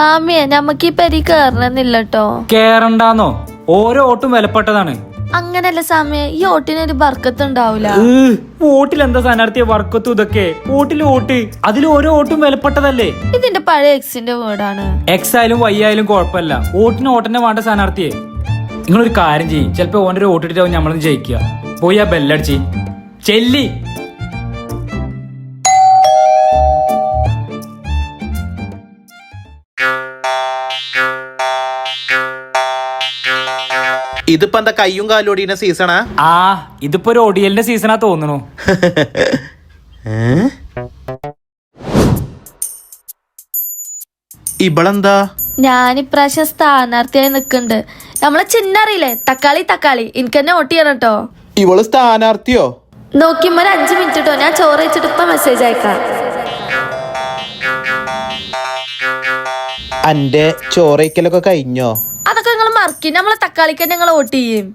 സാമിയെ നമുക്ക് ഈ പെരി കേറണമെന്നില്ല കേട്ടോ കേറണ്ടാന്നോ? ഓരോ ഓട്ടും വിലപ്പെട്ടതാണ്. അങ്ങനല്ല സാമിയെ ഈ ഓട്ടിനൊരു ബർക്കത്ത് ഉണ്ടാവൂല ഓട്ടിൽ വോട്ടിൽ എന്താ സ്ഥാനാർത്ഥിയെ വർക്കത്തും ഇതൊക്കെ? വോട്ടിൽ വോട്ട് അതിൽ ഓരോ ഓട്ടും വിലപ്പെട്ടതല്ലേ? ഇതിന്റെ പഴയ എക്സിന്റെ വീടാണ്. എക്സ് ആയാലും വൈ ആയാലും കുഴപ്പമില്ല. വോട്ടിന് വോട്ടന്നെ വേണ്ട സ്ഥാനാർത്ഥിയെ നിങ്ങളൊരു കാര്യം ചെയ്യും. ചിലപ്പോ ഓന്റെ ഒരു വോട്ടിട്ടാവും നമ്മളൊന്ന് ജയിക്കുക. പോയി ആ ബെല്ലടിച്ച് ചെല്ലി. ഇതിപ്പോ എന്താ കയ്യും കാലും ഒടിയുന്ന സീസണാ ആ? ഇതിപ്പോ ഒരു ഒടിയലിന്റെ സീസണാ തോന്നുന്നു ഇവളെന്താ ഞാൻ ഇപ്രാവശ്യം സ്ഥാനാർത്ഥിയായി നിക്കണ്ട്. നമ്മളെ ചിന്നറിയില്ലേ? തക്കാളി തക്കാളി. എനിക്ക് തന്നെ വോട്ട് ചെയ്യണം കേട്ടോ ഇവൾ സ്ഥാനാർത്ഥിയോ? നോക്കിയമ്മ ഒരു അഞ്ച് മിനിറ്റ് കേട്ടോ ഞാൻ ചോറ് വെച്ചിട്ട് ഇപ്പൊ മെസ്സേജ് അയക്കാം. അന്റെ ചോറയ്ക്കലൊക്കെ കഴിഞ്ഞോ? മറക്കി നമ്മളെ തക്കാളിക്ക് നിങ്ങൾ വോട്ട് ചെയ്യും.